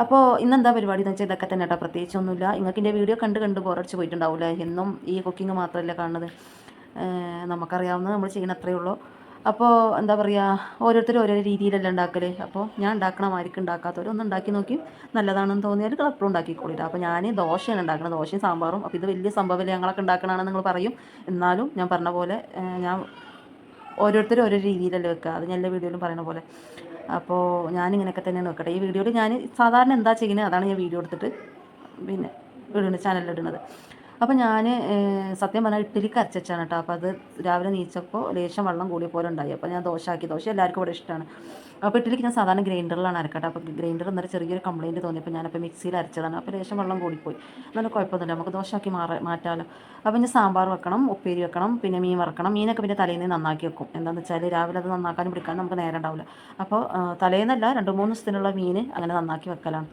അപ്പോൾ ഇന്നെന്താ പരിപാടി എന്ന് വെച്ചാൽ ഇതൊക്കെ തന്നെ കേട്ടോ. പ്രത്യേകിച്ചൊന്നുമില്ല. നിങ്ങൾക്ക് എന്റെ വീഡിയോ കണ്ട് കണ്ട് ബോറടിച്ച് പോയിട്ടുണ്ടാവില്ല എന്നും ഈ കുക്കിംഗ് മാത്രമല്ല കാണുന്നത്. നമുക്കറിയാവുന്ന നമ്മൾ ചെയ്യണ അത്രയേ ഉള്ളൂ. അപ്പോൾ എന്താ പറയുക ഓരോരുത്തരും ഓരോ രീതിയിലല്ല ഉണ്ടാക്കൽ അപ്പോൾ ഞാൻ ഉണ്ടാക്കണ ആർക്കും ഉണ്ടാക്കാത്തവരും ഒന്ന് ഉണ്ടാക്കി നോക്കി. നല്ലതാണെന്ന് തോന്നിയാൽ കളപ്പും ഉണ്ടാക്കിക്കോളിട്ട് അപ്പോൾ ഞാൻ ദോശയാണ് ഉണ്ടാക്കുന്നത് ദോശയും സാമ്പാറും. അപ്പോൾ ഇത് വലിയ സംഭവമല്ല ഞങ്ങളൊക്കെ ഉണ്ടാക്കണമെന്ന് നിങ്ങൾ പറയും. എന്നാലും ഞാൻ പറഞ്ഞ പോലെ ഞാൻ ഓരോരുത്തരും ഓരോ രീതിയിലല്ലേ വെക്കുക. അത് ഞാൻ എല്ലാ വീഡിയോയിലും പറയുന്ന പോലെ. അപ്പോൾ ഞാനിങ്ങനെയൊക്കെ തന്നെയാണ് വെക്കട്ടെ ഈ വീഡിയോയിൽ ഞാൻ സാധാരണ എന്താ ചെയ്യുന്നത്? അതാണ് ഞാൻ വീഡിയോ എടുത്തിട്ട് പിന്നെ ഇടുന്നത് ചാനലിൽ ഇടുന്നത്. അപ്പോൾ ഞാൻ സത്യം പറഞ്ഞാൽ ഇഡ്ഡലിക്ക് അരച്ചാണ് കേട്ടോ. അപ്പോൾ അത് രാവിലെ നീച്ചപ്പോൾ ലേശം വെള്ളം കൂടിയ പോലെ ഉണ്ടായി. അപ്പോൾ ഞാൻ ദോശ ആക്കി. ദോശ എല്ലാവർക്കും ഇവിടെ ഇഷ്ടമാണ് അപ്പോൾ ഇഡ്ഡലിക്ക് ഞാൻ സാധാരണ ഗ്രൈൻഡറിലാണ് അരക്കട്ടെ അപ്പോൾ ഗ്രൈൻഡർ എന്നൊരു ചെറിയൊരു കംപ്ലയിന്റ് തോന്നിയപ്പോൾ ഞാനപ്പോൾ മിക്സിയിൽ അരച്ചതാണ്. അപ്പോൾ ലേശം വെള്ളം കൂടിപ്പോയി. എന്നാലും കുഴപ്പമൊന്നുമില്ല. നമുക്ക് ദോശ ആക്കി മാറ മാറ്റാമല്ലോ അപ്പോൾ ഇനി സാമ്പാർ വെക്കണം ഉപ്പേരി വെക്കണം പിന്നെ മീൻ വറക്കണം. മീനൊക്കെ പിന്നെ തലേന്ന് നന്നാക്കി വെക്കും. എന്താണെന്ന് വെച്ചാൽ രാവിലെ അത് നന്നാക്കാനും പിടിക്കാനും നമുക്ക് നേരം ഉണ്ടാവില്ല. അപ്പോൾ തലേന്നല്ല രണ്ട് മൂന്ന് ദിവസത്തിനുള്ള മീൻ അങ്ങനെ നന്നാക്കി വെക്കലാണ്.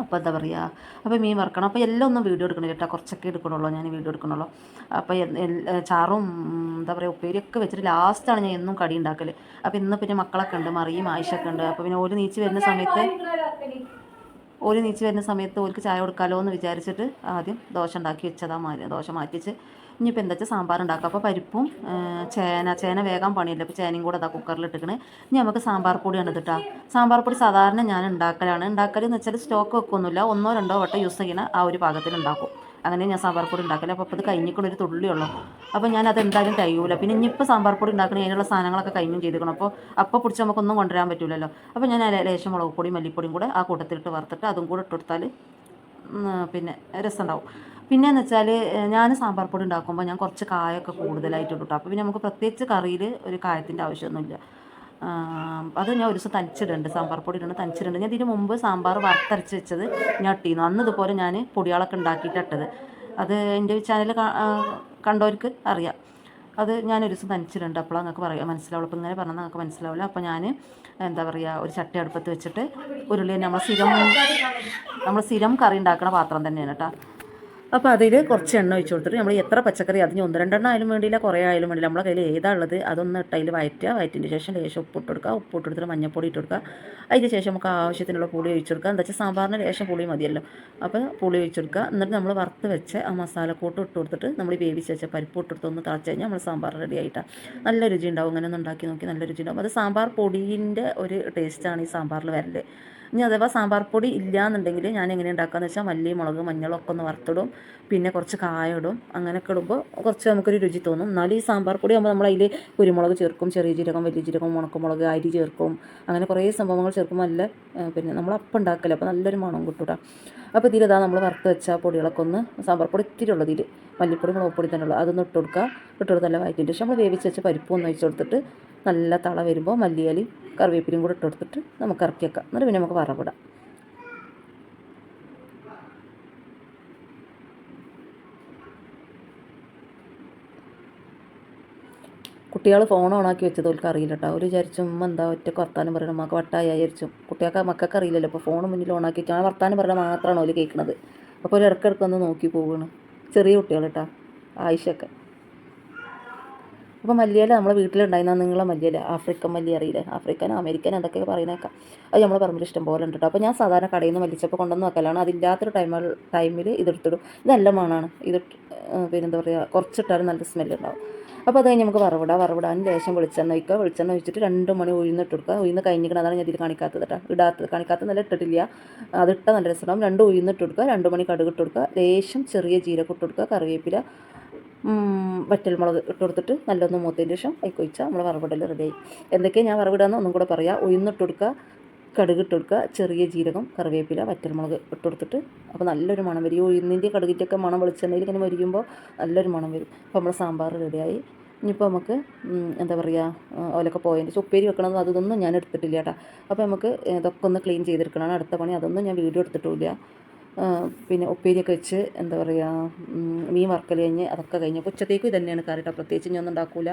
അപ്പോൾ എന്താ പറയുക അപ്പോൾ മീൻ വറക്കണം. അപ്പോൾ എല്ലാം ഒന്നും വീഡിയോ എടുക്കണം കേട്ടോ. കുറച്ചൊക്കെ എടുക്കണുള്ളൂ. ഞാൻ വീഡിയോ എടുക്കണുള്ളൂ. അപ്പോൾ ചാറും എന്താ പറയുക ഉപ്പേരിയൊക്കെ വെച്ചിട്ട് ലാസ്റ്റാണ് ഞാൻ എന്നും കടി ഉണ്ടാക്കൽ അപ്പോൾ ഇന്ന് പിന്നെ മക്കളൊക്കെ ഉണ്ട്. മറിയും ആയിഷൊക്കെ ഉണ്ട്. അപ്പോൾ പിന്നെ ഒരു നീച്ച് വരുന്ന സമയത്ത് ഒരു നീച്ച് വരുന്ന സമയത്ത് ഓർക്ക് ചായ കൊടുക്കാമല്ലോ എന്ന് വിചാരിച്ചിട്ട് ആദ്യം ദോശ ഉണ്ടാക്കി വെച്ചതാ ദോശ മാറ്റിച്ച്. ഇനിയിപ്പോൾ എന്താ വെച്ചാൽ സാമ്പാർ ഉണ്ടാക്കുക അപ്പോൾ പരിപ്പും ചേന ചേന വേഗം പണിയില്ല. അപ്പോൾ ചേനയും കൂടെ അതാ കുക്കറിൽ ഇട്ടിക്കണേ. ഇനി നമുക്ക് സാമ്പാർ പൊടിയാണ് ഇതിട്ടാ സാമ്പാർ പൊടി സാധാരണ ഞാൻ ഉണ്ടാക്കലാണ് ഉണ്ടാക്കൽ എന്ന് വെച്ചാൽ സ്റ്റോക്ക് വെക്കൊന്നുമില്ല. ഒന്നോ രണ്ടോ വട്ടം യൂസ് ചെയ്യുന്ന ആ ഒരു പാകത്തിൽ ഉണ്ടാക്കും അങ്ങനെ ഞാൻ സാമ്പാർ പൊടി ഉണ്ടാക്കില്ല അപ്പോൾ ഇത് കഴിഞ്ഞിക്കൊണ്ട് ഒരു തുള്ളിയുള്ളൂ അപ്പോൾ ഞാൻ അത് എന്തായാലും കഴിയൂല. പിന്നെ ഇനിയിപ്പോൾ സാമ്പാർ പൊടി ഉണ്ടാക്കണ അതിനുള്ള സാധനങ്ങളൊക്കെ കഴിഞ്ഞും ചെയ്തിരിക്കണം. അപ്പോൾ അപ്പോൾ പിടിച്ച് നമുക്കൊന്നും കൊണ്ടുവരാൻ പറ്റില്ലല്ലോ അപ്പോൾ ഞാൻ ലേശം മുളക് പൊടിയും മല്ലിപ്പൊടിയും കൂടെ ആ കൂട്ടത്തിലിട്ട് വറുത്തിട്ട് അതും കൂടെ ഇട്ടെടുത്താൽ പിന്നെ രസമുണ്ടാവും പിന്നെയെന്ന് വെച്ചാൽ ഞാൻ സാമ്പാർ പൊടി ഉണ്ടാക്കുമ്പോൾ ഞാൻ കുറച്ച് കായൊക്കെ കൂടുതലായിട്ട് ഇട്ടു അപ്പോൾ പിന്നെ നമുക്ക് പ്രത്യേകിച്ച് കറിയിൽ ഒരു കായത്തിന്റെ ആവശ്യമൊന്നുമില്ല. അത് ഞാൻ ഒരു ദിവസം തനിച്ചിടുന്നുണ്ട് സാമ്പാർ പൊടി ഇടുന്നത് തനിച്ചിടുന്നുണ്ട് ഞാൻ ഇതിന് മുമ്പ് സാമ്പാർ വറുത്തരച്ച് വെച്ചത് ഞാൻ ഇട്ടിരുന്നു. അന്ന് ഇതുപോലെ ഞാൻ പൊടികളൊക്കെ ഉണ്ടാക്കിയിട്ട് ഇട്ടത്. അത് എന്റെ ചാനൽ കണ്ടവർക്ക് അറിയാം. അത് ഞാൻ ഒരു ദിവസം തനിച്ചിട്ടുണ്ട് അപ്പോൾ നിങ്ങൾക്ക് പറയാം മനസ്സിലാവുള്ളൂ. അപ്പോൾ ഇങ്ങനെ പറഞ്ഞാൽ നിങ്ങൾക്ക് മനസ്സിലാവില്ല. അപ്പോൾ ഞാൻ എന്താ പറയുക ഒരു ചട്ടി അടുപ്പത്ത് വെച്ചിട്ട് ഉരുളി നമ്മൾ സ്ഥിരം നമ്മൾ സ്ഥിരം കറി ഉണ്ടാക്കുന്ന പാത്രം തന്നെയാണ് കേട്ടോ അപ്പോൾ അതിൽ കുറച്ച് എണ്ണ ഒഴിച്ച് കൊടുത്തിട്ട് നമ്മൾ എത്ര പച്ചക്കറി അതിന് ഒന്ന് രണ്ടെണ്ണം ആയാലും വേണ്ടിയില്ല കുറേ ആയാലും വേണ്ടിയില്ല. നമ്മളെ കയ്യിൽ ഏതാ ഉള്ളത് അതൊന്ന് ഇട്ടതിൽ വയറ്റുക. വയറ്റിന്റെ ശേഷം ലേശം ഉപ്പിട്ട് കൊടുക്കുക. ഉപ്പിട്ട് കൊടുത്തിട്ട് മഞ്ഞപ്പൊടി ഇട്ട് കൊടുക്കുക. അതിന് ശേഷം നമുക്ക് ആവശ്യത്തിനുള്ള പുളി ഒഴിച്ച് കൊടുക്കുക. എന്താ വെച്ചാൽ സാമ്പാറിന് ലേശം പുളി മതിയല്ലോ. അപ്പോൾ പുളി ഒഴിച്ച് കൊടുക്കുക. എന്നിട്ട് നമ്മൾ വറുത്ത് വെച്ച് ആ മസാലക്കൂട്ട് ഇട്ട് കൊടുത്തിട്ട് നമ്മൾ വേവിച്ച് വെച്ച പരിപ്പ് ഇട്ട് കൊടുത്ത് ഒന്ന് തിളച്ച് കഴിഞ്ഞാൽ നമ്മൾ സാമ്പാർ റെഡി ആയിട്ടാണ് നല്ല രുചി ഉണ്ടാവും. അങ്ങനെ ഒന്ന് ഉണ്ടാക്കി നോക്കി നല്ല രുചി ഉണ്ടാവും. അത് സാമ്പാർ പൊടീന്റെ ഒരു ടേസ്റ്റാണ് ഈ സാമ്പാറിൽ വരൽ. ഇനി അഥവാ സാമ്പാർ പൊടി ഇല്ലയെന്നുണ്ടെങ്കിൽ ഞാൻ എങ്ങനെ ഉണ്ടാക്കാന്ന് വെച്ചാൽ മല്ലി മുളക് മഞ്ഞളൊക്കെ ഒന്ന് വറുത്തിടും. പിന്നെ കുറച്ച് കായ ഇടും. അങ്ങനെയൊക്കെ ഇടുമ്പോൾ കുറച്ച് നമുക്കൊരു രുചി തോന്നും. എന്നാലും ഈ സാമ്പാർ പൊടി ആകുമ്പോൾ നമ്മൾ അതിൽ കുരുമുളക് ചേർക്കും ചെറിയ ജീരകം വലിയ ജീരകം ഉണക്കമുളക് അരി ചേർക്കും. അങ്ങനെ കുറേ സംഭവങ്ങൾ ചേർക്കും നല്ല പിന്നെ നമ്മൾ അപ്പം അപ്പോൾ നല്ലൊരു മണം കിട്ടൂട്ടാ അപ്പോൾ ഇതിലിതാ നമ്മൾ വറുത്ത് വെച്ച പൊടികളൊക്കെ ഒന്ന് സാമ്പാർ പൊടി ഇത്തിരി ഉള്ളത് ഇതിൽ മല്ലിപ്പൊടി മുളകുപൊടി തന്നെ ഉള്ളത് അതൊന്ന് ഇട്ട് കൊടുക്കുക ഇട്ട് കൊടുത്ത് നല്ല വയറ്റിന്റെ ശേഷം നമ്മൾ വേവിച്ച് വെച്ച പരിപ്പ് ഒന്ന് ഒഴിച്ച് കൊടുത്തിട്ട് നല്ല തള വരുമ്പോൾ മല്ലിയാലി കറിവേപ്പിലും കൂടെ ഇട്ട് കൊടുത്തിട്ട് നമുക്ക് ഇറക്കി വെക്കാം. എന്നിട്ട് പിന്നെ നമുക്ക് വറവിടാം. കുട്ടികൾ ഫോൺ ഓണാക്കി വെച്ചത് ഓൽക്ക് അറിയില്ല കേട്ടോ അവർ വിചാരിച്ചു ഉമ്മ എന്താ ഒറ്റ വർത്താനം പറയണം? മക്ക വട്ടായി വിചാരിച്ചു. കുട്ടികൾക്ക് മക്കൾക്ക് അറിയില്ലല്ലോ. അപ്പോൾ ഫോൺ മുന്നിൽ ഓണാക്കി വെച്ചാൽ ആ വർത്താനം പറയണ മാത്രമാണ് അവർ കേൾക്കുന്നത് അപ്പോൾ ഒരു നോക്കി പോവുകയാണ് ചെറിയ കുട്ടികൾ കേട്ടോ ആയിഷൊക്കെ അപ്പോൾ മല്ലിയില നമ്മളെ വീട്ടിലുണ്ടായിരുന്ന നിങ്ങളെ മല്ലിയില ആഫ്രിക്കൻ മല്ലി അറിയില്ലേ? ആഫ്രിക്കൻ അമേരിക്കൻ എന്തൊക്കെ പറയുന്നേക്കാം അത് നമ്മളെ പറമ്പിൽ ഇഷ്ടം പോലെ ഉണ്ട് അപ്പോൾ ഞാൻ സാധാരണ കടയിൽ നിന്ന് മല്ലിച്ചപ്പോൾ കൊണ്ടുവന്ന് വെക്കലാണ്. അതില്ലാത്തൊരു ടൈമിൽ ടൈമിൽ ഇതെടുത്തിടും. ഇത് നല്ല മണമാണ് ഇത് പിന്നെ എന്താ പറയുക കുറച്ചിട്ടാലും നല്ല സ്മെല്ല് ഉണ്ടാവും. അപ്പോൾ അത് കഴിഞ്ഞ് നമുക്ക് വറവിടാം. വറവിടാൻ ലേശം വെളിച്ചെണ്ണ ഒഴിക്കുക. വെളിച്ചെണ്ണ ഒഴിച്ചിട്ട് രണ്ട് മണി ഉഴുന്നിട്ട് കൊടുക്കുക ഉഴുന്ന് കഴിഞ്ഞിരിക്കണം അതാണ് ഞാൻ ഇതിൽ കാണിക്കാത്തത് കേട്ടോ ഇടാത്തത്. കാണിക്കാത്ത നല്ല ഇട്ടിട്ടില്ല. അതിട്ട നല്ല രസമുണ്ടാവും. രണ്ട് ഉഴുന്നിട്ട് കൊടുക്കുക രണ്ട് മണി കടുക് കൊടുക്കുക. ലേശം ചെറിയ ജീരകം ഇട്ട് കൊടുക്കുക. കറിവേപ്പില വറ്റൽമുളക് ഇട്ട് കൊടുത്തിട്ട് നല്ലൊന്ന് മൂത്തതിന് ശേഷം അതിൽ ഒഴിച്ചാൽ നമ്മൾ വറവിടൽ റെഡിയായി എന്തൊക്കെയാണ് ഞാൻ വറവിടാന്ന് ഒന്നും കൂടെ പറയാം. ഉയർന്നിട്ട് കൊടുക്കുക കടുക് ഇട്ട് കൊടുക്കുക ചെറിയ ജീരകം കറിവേപ്പില വറ്റൽമുളക് ഇട്ട് കൊടുത്തിട്ട് അപ്പോൾ നല്ലൊരു മണം വരും. ഈ ഉഴുന്നിന്റെ കടുകിന്റെയൊക്കെ മണം വെളിച്ചെണ്ണയിൽ ഇങ്ങനെ വരിക്കുമ്പോൾ നല്ലൊരു മണം വരും. അപ്പോൾ നമ്മൾ സാമ്പാർ റെഡിയായി ഇനിയിപ്പോൾ നമുക്ക് എന്താ പറയുക ഓലൊക്കെ പോയതിന്റെ ചുപ്പേരി വെക്കണമെന്ന് അതൊന്നും ഞാൻ എടുത്തിട്ടില്ല കേട്ടോ അപ്പോൾ നമുക്ക് ഇതൊക്കെ ഒന്ന് ക്ലീൻ ചെയ്തെടുക്കണം അടുത്ത പണി. അതൊന്നും ഞാൻ വീഡിയോ എടുത്തിട്ടില്ല. പിന്നെ ഉപ്പേരിയൊക്കെ വെച്ച് എന്താ പറയുക മീൻ വറക്കൽ കഴിഞ്ഞ് അതൊക്കെ കഴിഞ്ഞ്. ഉച്ചത്തേക്കും ഇത് തന്നെയാണ് കേട്ടോ പ്രത്യേകിച്ച് ഞാൻ ഒന്നും ഉണ്ടാക്കൂല.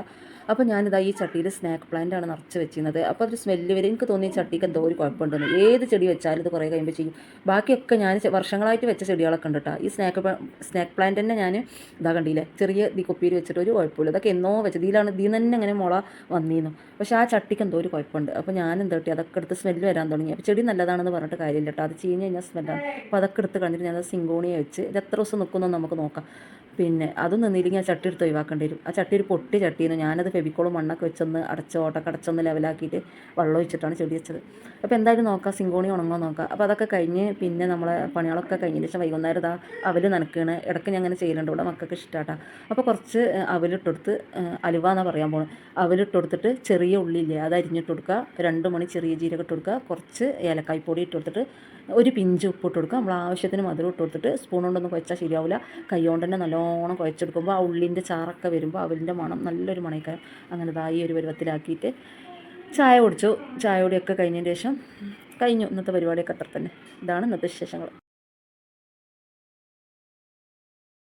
അപ്പോൾ ഞാനിതാ ഈ ചട്ടിയിൽ സ്നാക്ക് പ്ലാന്റ് ആണ് നിറച്ച് വെച്ചിരുന്നത്. അപ്പോൾ അതൊരു സ്മെല്ല് വരെ. എനിക്ക് തോന്നി ഈ ചട്ടിക്ക് എന്തോ ഒരു കുഴപ്പമുണ്ടെന്ന്. ഏത് ചെടി വെച്ചാലും ഇത് കുറേ കഴിയുമ്പോൾ ചെയ്യും. ബാക്കിയൊക്കെ ഞാൻ വർഷങ്ങളായിട്ട് വെച്ച ചെടികളൊക്കെ ഉണ്ട് കേട്ടോ ഈ സ്നാക്ക് സ്നാക്ക് പ്ലാന്റ് തന്നെ ഞാൻ ഇതാ കണ്ടില്ലേ ചെറിയ ഈ കുപ്പിയിൽ വെച്ചിട്ട് ഒരു കുഴപ്പമില്ല. ഇതൊക്കെ എന്നോ വെച്ചത് ഇതിലാണ് ഇതിൽ തന്നെ ഇങ്ങനെ മുള വന്നിരുന്നു പക്ഷേ ആ ചട്ടിക്ക് എന്തോ ഒരു കുഴപ്പമുണ്ട്. അപ്പോൾ ഞാൻ എന്താ അതൊക്കെ എടുത്ത് സ്മെല്ല് വരാൻ തുടങ്ങി. അപ്പോൾ ചെടി നല്ലതാണെന്ന് പറഞ്ഞിട്ട് കാര്യമില്ല കേട്ടോ അത് ചീഞ്ഞ് കഴിഞ്ഞാൽ സ്മെല്ലാണ് അപ്പോൾ അതൊക്കെ എടുത്ത് കളഞ്ഞിട്ട് ഞാൻ സിങ്കോണിയെ വെച്ച് ഇത് എത്ര ദിവസം നിൽക്കുന്നു നമുക്ക് നോക്കാം. പിന്നെ അത് നിന്നില്ലെങ്കിൽ ആ ചട്ടി എടുത്ത് ഒഴിവാക്കേണ്ടി വരും. ആ ചട്ടി ഒരു പൊട്ടി ചട്ടിന്ന് ഞാനത് ഫെബിക്കോളും മണ്ണൊക്കെ വെച്ചൊന്ന് അടച്ച് ഓട്ടൊക്കെ അടച്ചൊന്ന് ലെവലാക്കിയിട്ട് വെള്ളം ഒഴിച്ചിട്ടാണ് ചെടി വെച്ചത്. അപ്പോൾ എന്തായാലും നോക്കാം സിങ്കോണി ഉണങ്ങോ നോക്കാം. അപ്പോൾ അതൊക്കെ കഴിഞ്ഞ് പിന്നെ നമ്മളെ പണികളൊക്കെ കഴിഞ്ഞതിന് ശേഷം വൈകുന്നേരം ഇതാ അവൽ നനക്കുകയാണ് ഇടയ്ക്ക് ഞാൻ അങ്ങനെ ചെയ്യലുണ്ട്. ഇവിടെ മക്കൾക്ക് ഇഷ്ടമാട്ടാ അപ്പോൾ കുറച്ച് അവലിട്ടെടുത്ത് അലുവ എന്നാണ് പറയാൻ പോകുന്നത് അവലിട്ട് കൊടുത്തിട്ട് ചെറിയ ഉള്ളിയില്ലേ അത് അരിഞ്ഞിട്ട് കൊടുക്കുക രണ്ട് മണി ചെറിയ ജീരകം ഇട്ട് കൊടുക്കുക. കുറച്ച് ഏലക്കായ് പൊടി ഇട്ട് കൊടുത്തിട്ട് ഒരു പിഞ്ച് ഉപ്പ് ഇട്ട് കൊടുക്കുക. നമ്മൾ ആവശ്യത്തിന് മധുരം ഇട്ട് കൊടുത്തിട്ട് സ്പൂൺ കൊണ്ടൊന്നും കുഴച്ചാൽ ശരിയാവില്ല. കൈ കൊണ്ട് തന്നെ നല്ലോണം കുഴച്ചെടുക്കുമ്പോൾ ആ ഉള്ളിന്റെ ചാറൊക്കെ വരുമ്പോൾ അവലിന്റെ മണം നല്ലൊരു മണക്കാരം. അങ്ങനെ ഇതാ ഈ ഒരു പരുവത്തിലാക്കിയിട്ട് ചായ കുടിച്ചു. ചായ കുടിയൊക്കെ കഴിഞ്ഞതിന് ശേഷം കഴിഞ്ഞു. ഇന്നത്തെ പരിപാടിയൊക്കെ അത്ര തന്നെ. ഇതാണ് ഇന്നത്തെ വിശേഷങ്ങൾ.